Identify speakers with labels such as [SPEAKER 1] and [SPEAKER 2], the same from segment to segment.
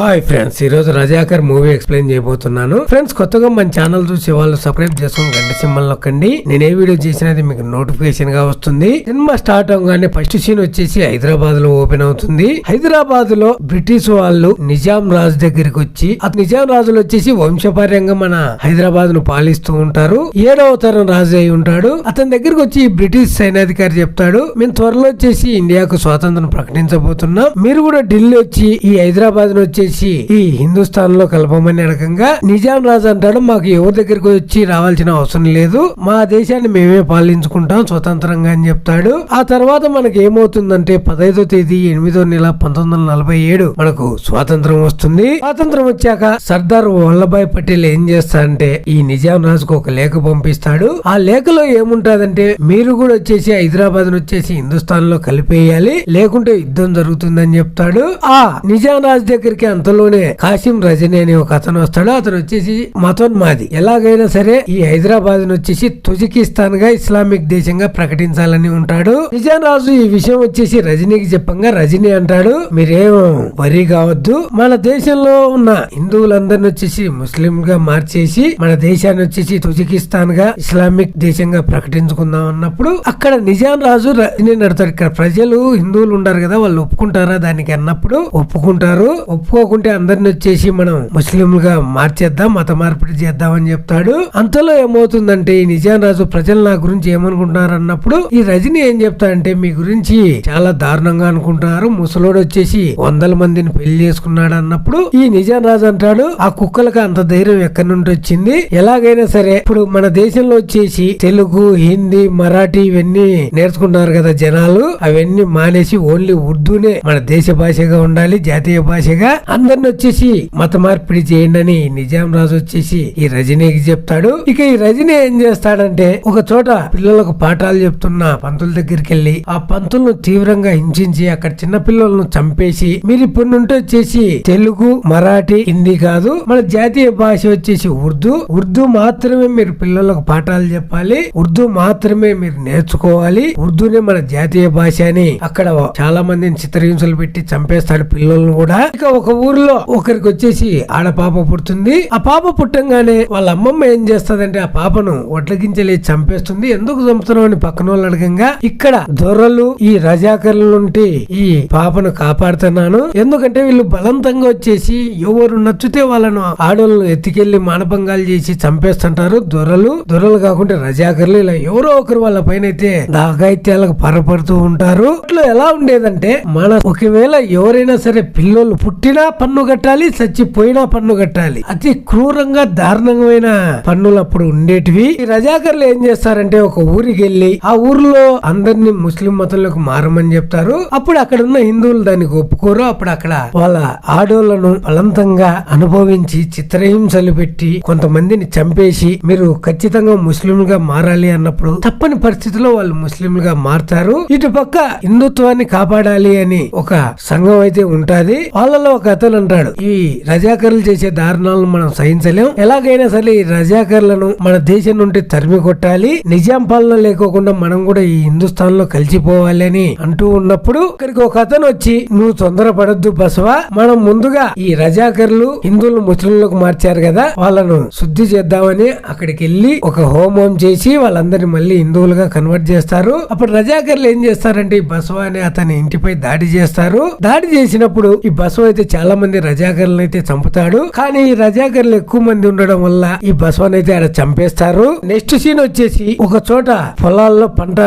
[SPEAKER 1] Hi friends ఈ రోజు Razakar movie explain చేయబోతున్నాను. ఫ్రెండ్స్ కొత్తగా మన ఛానల్ చూసే వాళ్ళు సబ్స్క్రైబ్ చేసుకుని గంట సింబల్ నొక్కండి. నేను ఏ వీడియో చేసినది మీకు నోటిఫికేషన్గా వస్తుంది. సినిమా స్టార్ట్ అవగానే ఫస్ట్ సీన్ వచ్చేసి హైదరాబాద్లో ఓపెన్ అవుతుంది. హైదరాబాద్లో బ్రిటిష్ వాళ్ళు నిజాం రాజు దగ్గరికి వచ్చి ఆ నిజాం రాజులు వచ్చేసి వంశపార్యంగా మన హైదరాబాద్ను పాలిస్తూ ఉంటారు. ఏడవ తరం రాజు అయి ఉంటాడు. అతని దగ్గరికి వచ్చి ఈ బ్రిటిష్ సైనాధికారి చెప్తాడు మేము త్వరలో వచ్చేసి ఇండియాకు స్వాతంత్రం ప్రకటించబోతున్నాం. మీరు కూడా ఢిల్లీ వచ్చి ఈ హైదరాబాద్ వచ్చేసి చేసి ఈ హిందుస్థాన్లో కలపమని అడగంగా నిజాం రాజు అంటాడు మాకు ఎవరి దగ్గరికి వచ్చి రావాల్సిన అవసరం లేదు మా దేశాన్ని మేమే పాలించుకుంటాం స్వతంత్రంగా అని చెప్తాడు. ఆ తర్వాత మనకి ఏమవుతుందంటే పదహైదో తేదీ ఎనిమిదో నెల పంతొమ్మిది వందల నలభై ఏడు మనకు స్వాతంత్రం వస్తుంది. స్వాతంత్రం వచ్చాక సర్దార్ వల్లభాయ్ పటేల్ ఏం చేస్తాడంటే ఈ నిజాం రాజుకు ఒక లేఖ పంపిస్తాడు. ఆ లేఖలో ఏముంటాదంటే మీరు కూడా వచ్చేసి హైదరాబాద్ వచ్చేసి హిందుస్థాన్లో కలిపేయాలి లేకుంటే యుద్ధం జరుగుతుందని చెప్తాడు. ఆ నిజాం రాజు దగ్గరికి అంతలోనే కాసిం రజనీ అనే ఒక అతను వస్తాడు. అతను వచ్చేసి మతోన్మాది. ఎలాగైనా సరే ఈ హైదరాబాద్ వచ్చేసి తుజికిస్తాన్గా ఇస్లామిక్ దేశంగా ప్రకటించాలని ఉంటాడు. నిజాం రాజు ఈ విషయం వచ్చేసి రజనీకి చెప్పంగా రజనీ అంటాడు మీరేం వరి కావద్దు. మన దేశంలో ఉన్న హిందువులందరిని వచ్చేసి ముస్లిం గా మార్చేసి మన దేశాన్ని వచ్చేసి తుజికిస్తాన్గా ఇస్లామిక్ దేశంగా ప్రకటించుకుందాం అన్నప్పుడు అక్కడ నిజాం రాజు రజనీ నడతాడు. ఇక్కడ ప్రజలు హిందువులు ఉంటారు కదా వాళ్ళు ఒప్పుకుంటారా దానికి అన్నప్పుడు ఒప్పుకుంటారు. అనుకోకుంటే అందరిని వచ్చేసి మనం ముస్లింలుగా మార్చేద్దాం మత మార్పిడి చేద్దాం అని చెప్తాడు. అంతలో ఏమవుతుందంటే ఈ నిజాం రాజు ప్రజలు నా గురించి ఏమనుకుంటున్నారు అన్నప్పుడు ఈ రజనీ ఏం చెప్తాడంటే మీ గురించి చాలా దారుణంగా అనుకుంటున్నారు. ముసలోడు వచ్చేసి వందల మందిని పెళ్ళి చేసుకున్నాడు అన్నప్పుడు ఈ నిజాం రాజు అంటాడు ఆ కుక్కలకు అంత ధైర్యం ఎక్కడి నుండి వచ్చింది? ఎలాగైనా సరే ఇప్పుడు మన దేశంలో వచ్చేసి తెలుగు హిందీ మరాఠీ ఇవన్నీ నేర్చుకుంటున్నారు కదా జనాలు. అవన్నీ మానేసి ఓన్లీ ఉర్దూనే మన దేశ భాషగా ఉండాలి జాతీయ భాషగా. అందరిని వచ్చేసి మత మార్పిడి చేయండి అని నిజాం రాజు వచ్చేసి ఈ రజనీకి చెప్తాడు. ఇక ఈ రజనీ ఏం చేస్తాడంటే ఒక చోట పిల్లలకు పాఠాలు చెప్తున్న పంతుల దగ్గరికి వెళ్ళి ఆ పంతులను తీవ్రంగా హింసించి అక్కడ చిన్న పిల్లలను చంపేసి మీరు ఇప్పటి నుండి వచ్చేసి తెలుగు మరాఠీ హిందీ కాదు మన జాతీయ భాష వచ్చేసి ఉర్దూ. ఉర్దూ మాత్రమే మీరు పిల్లలకు పాఠాలు చెప్పాలి. ఉర్దూ మాత్రమే మీరు నేర్చుకోవాలి. ఉర్దూనే మన జాతీయ భాష అని అక్కడ చాలా మందిని చిత్రహింసలు పెట్టి చంపేస్తాడు పిల్లలను కూడా. ఇక ఒక ఊర్లో ఒకరికి వచ్చేసి ఆడ పాప పుడుతుంది. ఆ పాప పుట్టంగానే వాళ్ళ అమ్మమ్మ ఏం చేస్తదంటే ఆ పాపను ఒట్లగించలే చంపేస్తుంది. ఎందుకు చంపుతున్నావు అని పక్కన వాళ్ళు అడగంగా ఇక్కడ దొరలు ఈ రజాకర్ల నుండి ఈ పాపను కాపాడుతున్నాను. ఎందుకంటే వీళ్ళు బలవంతంగా వచ్చేసి ఎవరు నచ్చితే వాళ్ళను ఆడోళ్ళను ఎత్తుకెళ్ళి మానభంగాలు చేసి చంపేస్తుంటారు దొరలు. దొరలు కాకుండా రజాకర్లు ఇలా ఎవరో ఒకరు వాళ్ళ పైన అయితే దాగాయిత్యాలకు పరపడుతూ ఉంటారు. ఇట్లా ఎలా ఉండేదంటే మన ఒకవేళ ఎవరైనా సరే పిల్లలు పుట్టినా పన్ను కట్టాలి చచ్చిపోయినా పన్ను కట్టాలి. అతి క్రూరంగా దారుణమైన పన్నులు అప్పుడు ఉండేటివి రజాకర్లు ఏం చేస్తారంటే ఒక ఊరికి వెళ్ళి ఆ ఊర్లో అందరినీ ముస్లిం మతంలోకి మారమని చెప్తారు. అప్పుడు అక్కడ ఉన్న హిందువులు దానికి ఒప్పుకోరు. అప్పుడు అక్కడ వాళ్ళ ఆడోళ్ళను బలవంతంగా అనుభవించి చిత్రహింసలు పెట్టి కొంతమందిని చంపేసి మీరు ఖచ్చితంగా ముస్లింలుగా మారాలి అన్నప్పుడు తప్పని పరిస్థితిలో వాళ్ళు ముస్లింలుగా మారుతారు. ఇటు పక్క హిందుత్వాన్ని కాపాడాలి అని ఒక సంఘం అయితే ఉంటాది. వాళ్ళలో ఒక అతను అంటాడు. ఈ రజాకర్లు చేసే దారుణాలను మనం సహించలేం. ఎలాగైనా సరే ఈ రజాకర్లను మన దేశం నుండి తరిమి కొట్టాలి. నిజాం పాలన లేకోకుండా మనం కూడా ఈ హిందుస్థాన్లో కలిసిపోవాలి అని అంటూ ఉన్నప్పుడు ఇక్కడికి ఒక అతను వచ్చి నువ్వు తొందరపడద్దు బసవా. మనం ముందుగా ఈ రజాకర్లు హిందువులు ముస్లింలకు మార్చారు కదా. వాళ్ళను శుద్ధి చేద్దామని అక్కడికి వెళ్ళి ఒక హోమం చేసి వాళ్ళందరినీ మళ్ళీ హిందువులుగా కన్వర్ట్ చేస్తారు. అప్పుడు రజాకర్లు ఏం చేస్తారంటే ఈ బసవ అనే అతని ఇంటిపై దాడి చేస్తారు. దాడి చేసినప్పుడు ఈ బసవ అయితే చాలా చాలా మంది రజాకర్లను అయితే చంపుతాడు. కానీ ఈ రజాకర్లు ఎక్కువ మంది ఉండడం వల్ల ఈ బస్వాన్ అయితే ఆడ చంపేస్తారు. నెక్స్ట్ సీన్ వచ్చేసి ఒక చోట పొలాల్లో పంట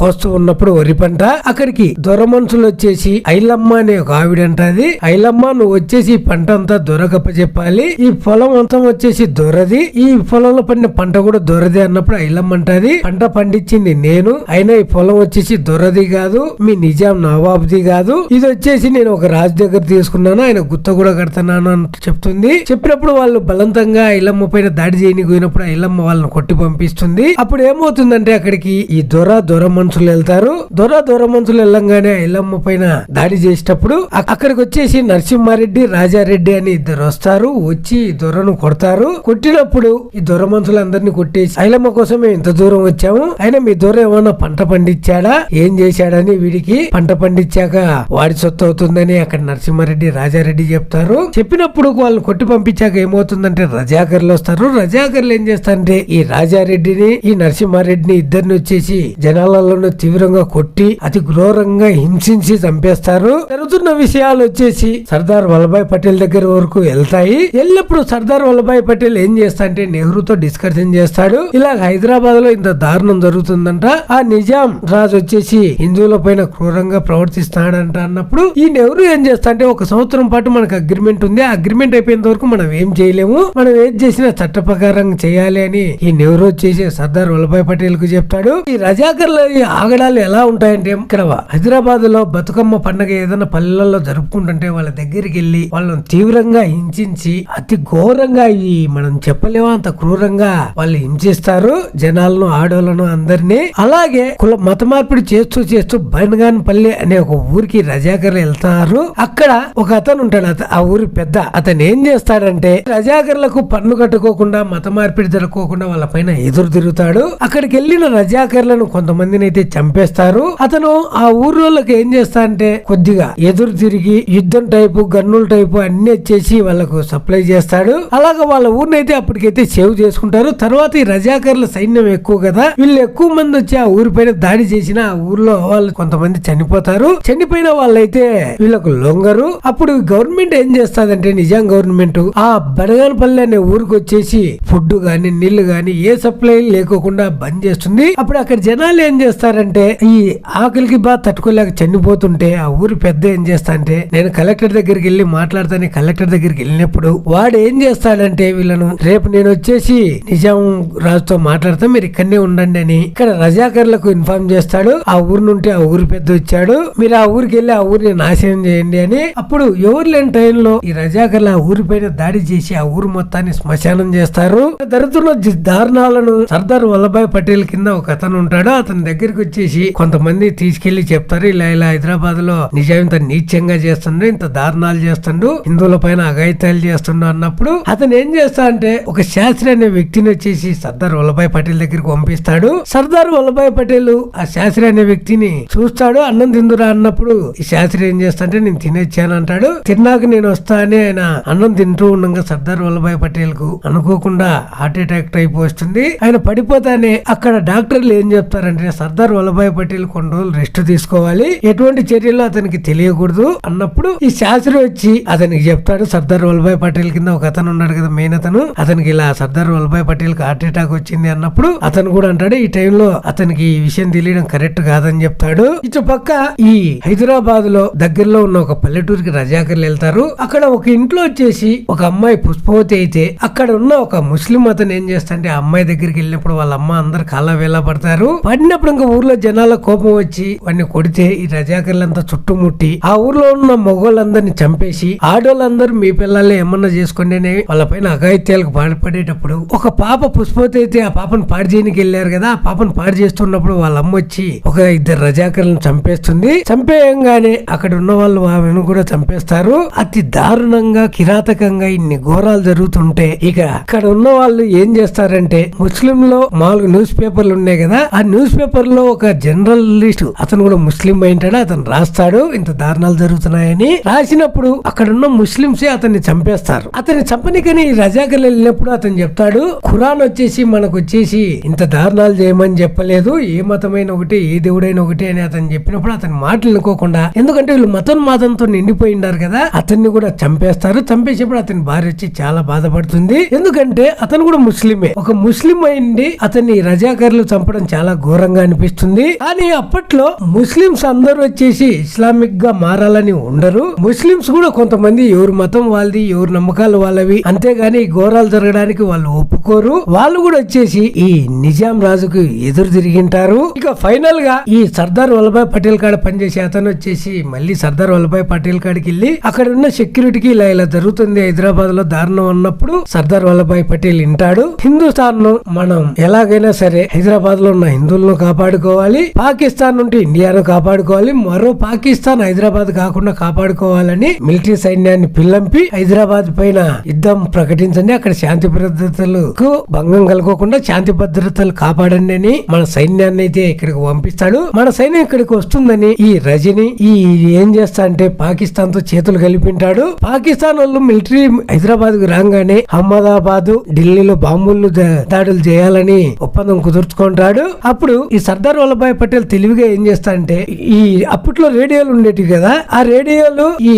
[SPEAKER 1] కోస్తూ ఉన్నప్పుడు వరి పంట. అక్కడికి దొర మనుషులు వచ్చేసి ఐలమ్మ అనే ఒక ఆవిడ అంటది ఐలమ్మ నువ్వు వచ్చేసి ఈ పంట అంతా దొరకప్ప చెప్పాలి ఈ పొలం అంతా వచ్చేసి దొరది. ఈ పొలంలో పండిన పంట కూడా దొరది అన్నప్పుడు ఐలమ్మ అంటది పంట పండించింది నేను. అయినా ఈ పొలం వచ్చేసి దొరది కాదు. మీ నిజాం నవాబుది కాదు. ఇది వచ్చేసి నేను ఒక రాజు దగ్గర తీసుకున్నాను. ఆయన గుత్త కూడా కడుతున్నాను అని చెప్తుంది. చెప్పినప్పుడు వాళ్ళు బలవంతంగా ఇల్లమ్మ పైన దాడి చేయని పోయినప్పుడు ఐలమ్మ వాళ్ళని కొట్టి పంపిస్తుంది. అప్పుడు ఏమవుతుందంటే అక్కడికి ఈ దొర దొర మనుషులు వెళ్తారు. దొర దొర మనుషులు వెళ్ళంగానే ఐలమ్మ పైన దాడి చేసేటప్పుడు అక్కడికి వచ్చేసి నరసింహారెడ్డి రాజారెడ్డి అని ఇద్దరు వస్తారు. వచ్చి ఈ దొరను కొడతారు. కొట్టినప్పుడు ఈ దొర మనుషులందరినీ కొట్టేసి ఐలమ్మ కోసమే ఇంత దూరం వచ్చాము. అయినా మీ దొర ఏమన్నా పంట పండించాడా? ఏం చేశాడని వీడికి పంట పండించాక వాడి సొత్తు అవుతుందని అక్కడ నరసింహారెడ్డి రాజారెడ్డి రెడ్డి చెప్తారు. చెప్పినప్పుడు వాళ్ళు కొట్టి పంపించాక ఏమవుతుందంటే రజాకర్లు వస్తారు. రజాకర్లు ఏం చేస్తారంటే ఈ రాజారెడ్డిని ఈ నరసింహారెడ్డిని ఇద్దరిని వచ్చేసి జనాలలో తీవ్రంగా కొట్టి అతి ఘోరంగా హింసించి చంపేస్తారు. జరుగుతున్న విషయాలు వచ్చేసి సర్దార్ వల్లభాయ్ పటేల్ దగ్గర వరకు వెళ్తాయి. ఎల్లప్పుడు సర్దార్ వల్లభాయ్ పటేల్ ఏం చేస్తా అంటే నెహ్రూతో డిస్కషన్ చేస్తాడు. ఇలా హైదరాబాద్లో ఇంత దారుణం జరుగుతుందంట. ఆ నిజాం రాజు వచ్చేసి హిందువుల పైన క్రూరంగా ప్రవర్తిస్తాడంట అన్నప్పుడు ఈ నెహ్రూ ఏం చేస్తా అంటే ఒక సంవత్సరం పాటు మనకు అగ్రిమెంట్ ఉంది. ఆ అగ్రిమెంట్ అయిపోయేంత వరకు మనం ఏం చేయలేము. మనం ఏం చేసినా చట్ట ప్రకారం చేయాలి అని ఈ నెహ్రూ చేసే సర్దార్ వల్లభాయ్ పటేల్కు చెప్తాడు. ఈ రజాకర్ల ఈ ఆగడాలు ఎలా ఉంటాయంటే ఇక్కడ హైదరాబాద్లో బతుకమ్మ పండగ ఏదైనా పల్లెల్లో జరుపుకుంటుంటే వాళ్ళ దగ్గరికి వెళ్ళి వాళ్ళని తీవ్రంగా హింసించి అతి ఘోరంగా ఈ మనం చెప్పలేమో అంత క్రూరంగా వాళ్ళు హింసిస్తారు జనాలను ఆడోళ్ళను అందరినీ. అలాగే కుల మత మార్పిడి చేస్తూ చేస్తూ బనగానపల్లి అనే ఒక ఊరికి రజాకర్లు వెళ్తారు. అక్కడ ఒక అతను ఉంటాడు అత- ఆ ఊరి పెద్ద అతను ఏం చేస్తాడంటే రజాకర్లకు పన్ను కట్టుకోకుండా మత మార్పిడి జరగకోకుండా వాళ్ళ పైన ఎదురు తిరుగుతాడు. అక్కడికి వెళ్ళిన రజాకర్లను కొంతమందిని అయితే చంపేస్తారు. అతను ఆ ఊర్లోకి ఏం చేస్తా అంటే కొద్దిగా ఎదురు తిరిగి యుద్ధం టైపు గన్నుల టైపు అన్ని వచ్చేసి వాళ్ళకు సప్లై చేస్తాడు. అలాగే వాళ్ళ ఊరినైతే అప్పటికైతే సేవ్ చేసుకుంటారు. తర్వాత ఈ రజాకర్ల సైన్యం ఎక్కువ కదా వీళ్ళు ఎక్కువ మంది వచ్చి ఆ ఊరి పైన దాడి చేసిన ఆ ఊర్లో వాళ్ళు కొంతమంది చనిపోతారు. చనిపోయిన వాళ్ళైతే వీళ్ళకు లొంగరు. అప్పుడు గవర్నమెంట్ ఏం చేస్తాదంటే నిజాం గవర్నమెంట్ ఆ బడగానపల్లి అనే ఊరికి వచ్చేసి ఫుడ్ గాని నీళ్ళు గాని ఏ సప్లై లేకోకుండా బంద్ చేస్తుంది. అప్పుడు అక్కడ జనాలు ఏం చేస్తారంటే ఈ ఆకలికి బాగా తట్టుకోలేక చనిపోతుంటే ఆ ఊరు పెద్ద ఏం చేస్తా అంటే నేను కలెక్టర్ దగ్గరికి వెళ్ళి మాట్లాడతాను. కలెక్టర్ దగ్గరికి వెళ్ళినప్పుడు వాడు ఏం చేస్తాడంటే వీళ్ళను రేపు నేను వచ్చేసి నిజాం రాజుతో మాట్లాడతా మీరు ఇక్కడనే ఉండండి అని ఇక్కడ రజాకర్లకు ఇన్ఫార్మ్ చేస్తాడు. ఆ ఊరు నుండి ఆ ఊరు పెద్ద వచ్చాడు. మీరు ఆ ఊరికి వెళ్ళి ఆ ఊరిని నాశనం చేయండి అని అప్పుడు ఎవరు లేని టైంలో ఈ రజాకర్లు ఆ ఊరి పైన దాడి చేసి ఆ ఊరు మొత్తాన్ని శ్మశానం చేస్తారు. జరుగుతున్న దారుణాలను సర్దార్ వల్లభాయ్ పటేల్ కింద ఒక అతను ఉంటాడు. అతని దగ్గరికి వచ్చేసి కొంతమంది తీసుకెళ్ళి చెప్తారు. ఇలా ఇలా హైదరాబాద్లో నిజాం ఇంత నీచంగా చేస్తుండు ఇంత దారుణాలు చేస్తుండు హిందువుల పైన అఘాయితాలు చేస్తుండు అన్నప్పుడు అతను ఏం చేస్తా అంటే ఒక శాస్త్రి అనే వ్యక్తిని వచ్చేసి సర్దార్ వల్లభాయ్ పటేల్ దగ్గరికి పంపిస్తాడు. సర్దార్ వల్లభాయ్ పటేల్ ఆ శాస్త్రి అనే వ్యక్తిని చూస్తాడు. అన్నం తిందురా అన్నప్పుడు ఈ శాస్త్రి ఏం చేస్తా అంటే నేను తినేచ్చాను అంటాడు. తిన్నాక నేను వస్తా అని ఆయన అన్నం తింటూ ఉండగా సర్దార్ వల్లభాయ్ పటేల్కు అనుకోకుండా హార్ట్ అటాక్ టైప్ వస్తుంది. ఆయన పడిపోతానే అక్కడ డాక్టర్లు ఏం చెప్తారంటే సర్దార్ వల్లభాయ్ పటేల్ కొన్ని రోజులు రెస్ట్ తీసుకోవాలి. ఎటువంటి చర్యలు అతనికి తెలియకూడదు. అన్నప్పుడు ఈ శాస్త్రి వచ్చి అతనికి చెప్తాడు సర్దార్ వల్లభాయ్ పటేల్ కింద ఒక అతను ఉన్నాడు కదా మెయిన్ అతను. అతనికి ఇలా సర్దార్ వల్లభాయ్ పటేల్కి హార్ట్ అటాక్ వచ్చింది అన్నప్పుడు అతను కూడా అంటాడు ఈ టైంలో అతనికి ఈ విషయం తెలియడం కరెక్ట్ కాదని చెప్తాడు. ఇటు పక్క ఈ హైదరాబాద్లో దగ్గరలో ఉన్న ఒక పల్లెటూరికి రజాకర్లు వెళ్తారు. అక్కడ ఒక ఇంట్లో వచ్చేసి ఒక అమ్మాయి పుష్పవతి అయితే అక్కడ ఉన్న ఒక ముస్లిం అతను ఏం చేస్తాంటే ఆ అమ్మాయి దగ్గరికి వెళ్ళినప్పుడు వాళ్ళ అమ్మ అందరు కళ్ళ వేళ పడతారు. పడినప్పుడు ఇంకా ఊర్లో జనాల కోపం వచ్చి వాడిని కొడితే ఈ రజాకర్లంతా చుట్టుముట్టి ఆ ఊర్లో ఉన్న మొగోళ్ళందరిని చంపేసి ఆడోళ్ళందరూ మీ పిల్లల్ని ఏమన్నా చేసుకుంటేనే వాళ్ళ పైన అఘాయిత్యాలకు పాల్పడేటప్పుడు ఒక పాప పుష్పవతి అయితే ఆ పాపను పాడు చేయడానికి వెళ్ళారు కదా ఆ పాపను పాడు చేస్తున్నప్పుడు వాళ్ళ అమ్మ వచ్చి ఒక ఇద్దరు రజాకర్లను చంపేస్తుంది. చంపేయంగానే అక్కడ ఉన్న వాళ్ళు ఆమెను కూడా చంపేస్తారు. అతి దారుణంగా కిరాతకంగా ఇన్ని ఘోరాలు జరుగుతుంటే ఇక అక్కడ ఉన్న వాళ్ళు ఏం చేస్తారంటే ముస్లిం లో నాలుగు న్యూస్ పేపర్లు ఉన్నాయి కదా ఆ న్యూస్ పేపర్లో ఒక జర్నలిస్ట్ అతను కూడా ముస్లిం అయింటాడు అతను రాస్తాడు ఇంత దారుణాలు జరుగుతున్నాయని రాసినప్పుడు అక్కడ ఉన్న ముస్లింస్ అతన్ని చంపేస్తారు. అతన్ని చంపనికని రజాకర్లు వెళ్ళినప్పుడు అతను చెప్తాడు ఖురాన్ వచ్చేసి మనకు వచ్చేసి ఇంత దారుణాలు చేయమని చెప్పలేదు ఏ మతమైన ఒకటి ఏ దేవుడైన ఒకటి అని అతను చెప్పినప్పుడు అతని మాటలు అనుకోకుండా ఎందుకంటే వీళ్ళు మతం మాతంతో నిండిపోయి ఉన్నారు కదా అతన్ని కూడా చంపేస్తారు. చంపేసినప్పుడు అతని భార్య వచ్చి చాలా బాధపడుతుంది. ఎందుకంటే అతను కూడా ముస్లిమే. ఒక ముస్లిం అయింది. అతన్ని రజాకర్లు చంపడం చాలా ఘోరంగా అనిపిస్తుంది. కానీ అప్పట్లో ముస్లింస్ అందరూ వచ్చేసి ఇస్లామిక్గా మారాలని ఉండరు. ముస్లింస్ కూడా కొంతమంది ఎవరి మతం వాళ్ళది ఎవరి నమ్మకాలు వాళ్ళవి. అంతేగాని ఘోరాలు జరగడానికి వాళ్ళు ఒప్పుకోరు. వాళ్ళు కూడా వచ్చేసి ఈ నిజాం రాజుకు ఎదురు తిరిగింటారు. ఇక ఫైనల్గా ఈ సర్దార్ వల్లభాయ్ పటేల్ కాడ పనిచేసే అతను వచ్చేసి మళ్ళీ సర్దార్ వల్లభాయ్ పటేల్ కాడికి వెళ్ళి అక్కడ ఉన్న సెక్యూరిటీకి ఇలా ఇలా జరుగుతుంది. హైదరాబాద్లో దారుణం అన్నప్పుడు సర్దార్ వల్లభాయ్ పటేల్ వింటాడు. హిందుస్థాన్ను మనం ఎలాగైనా సరే హైదరాబాద్లో ఉన్న హిందువులను కాపాడుకోవాలి. పాకిస్తాన్ నుండి ఇండియాను కాపాడుకోవాలి. మరో పాకిస్తాన్ హైదరాబాద్ కాకుండా కాపాడుకోవాలని మిలిటరీ సైన్యాన్ని పిల్లంపి హైదరాబాద్ పైన యుద్ధం ప్రకటించండి. అక్కడ శాంతి భద్రతలకు భంగం కలగకుండా శాంతి భద్రతలు కాపాడండి అని మన సైన్యాన్ని అయితే ఇక్కడికి పంపిస్తాడు. మన సైన్యం ఇక్కడికి వస్తుందని ఈ రజని ఈ ఏం చేస్తా అంటే పాకిస్తాన్తో చేతులు వాళ్ళు కలిపింటాడు పాకిస్తాన్ వాళ్ళు మిలిటరీ హైదరాబాద్కు రాగానే అహ్మదాబాద్ ఢిల్లీలో బాంబులు దాడులు చేయాలని ఒప్పందం కుదుర్చుకుంటాడు. అప్పుడు ఈ సర్దార్ వల్లభాయ్ పటేల్ తెలివిగా ఏం చేస్తాడంటే ఈ అప్పట్లో రేడియోలు ఉండేటివి కదా ఆ రేడియోలు ఈ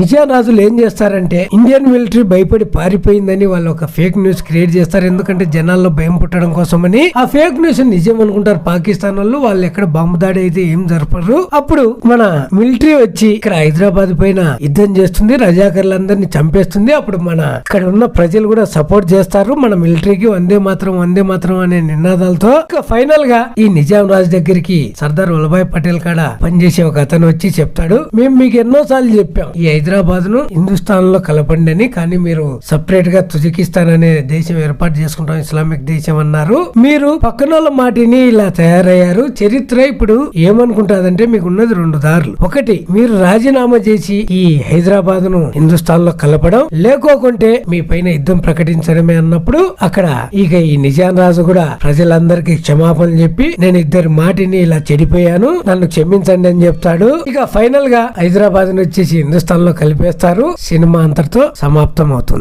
[SPEAKER 1] నిజానాజులు ఏం చేస్తారంటే ఇండియన్ మిలిటరీ భయపడి పారిపోయిందని వాళ్ళు ఒక ఫేక్ న్యూస్ క్రియేట్ చేస్తారు. ఎందుకంటే జనాల్లో భయం పుట్టడం కోసమని. ఆ ఫేక్ న్యూస్ నిజం అనుకుంటారు పాకిస్తాన్ వాళ్ళు వాళ్ళు ఎక్కడ బాంబు దాడి అయితే ఏం జరపరు. అప్పుడు మన మిలిటరీ వచ్చి ఇక్కడ హైదరాబాద్ పైన యుద్ధం చేస్తుంది రజాకర్లందరినీ చంపేస్తుంది. అప్పుడు మన ఇక్కడ ఉన్న ప్రజలు కూడా సపోర్ట్ చేస్తారు. మన మిలిటరీకి వందే మాత్రం వందే మాత్రం అనే నినాదాలతో. ఫైనల్గా ఈ నిజాం రాజు దగ్గరికి సర్దార్ వల్లభాయ్ పటేల్ కాడ పనిచేసే ఒక అతను వచ్చి చెప్తాడు. మేము మీకు ఎన్నో సార్లు చెప్పాం ఈ హైదరాబాద్ను హిందుస్థాన్లో కలపండి అని కానీ మీరు సపరేట్గా తుజికిస్తాన్ అనే దేశం ఏర్పాటు చేసుకుంటాం ఇస్లామిక్ దేశం అన్నారు. మీరు పక్కన వాళ్ళ మాటిని ఇలా తయారయ్యారు. చరిత్ర ఇప్పుడు ఏమనుకుంటాదంటే మీకు ఉన్నది రెండు దారులు. ఒకటి మీరు రాజీనామా చేసి ఈ హైదరాబాద్ను హిందుస్థాన్లో కలపడం లేకోకుంటే మీ పైన యుద్ధం ప్రకటించడమే అన్నప్పుడు అక్కడ ఇక ఈ నిజాం రాజు కూడా ప్రజలందరికీ క్షమాపణలు చెప్పి నేను ఇద్దరి మాటిని ఇలా చెడిపోయాను నన్ను క్షమించండి అని చెప్తాడు. ఇక ఫైనల్గా హైదరాబాద్ను వచ్చేసి హిందుస్థాన్లో కలిపేస్తారు. సినిమా అంతటితో సమాప్తం అవుతుంది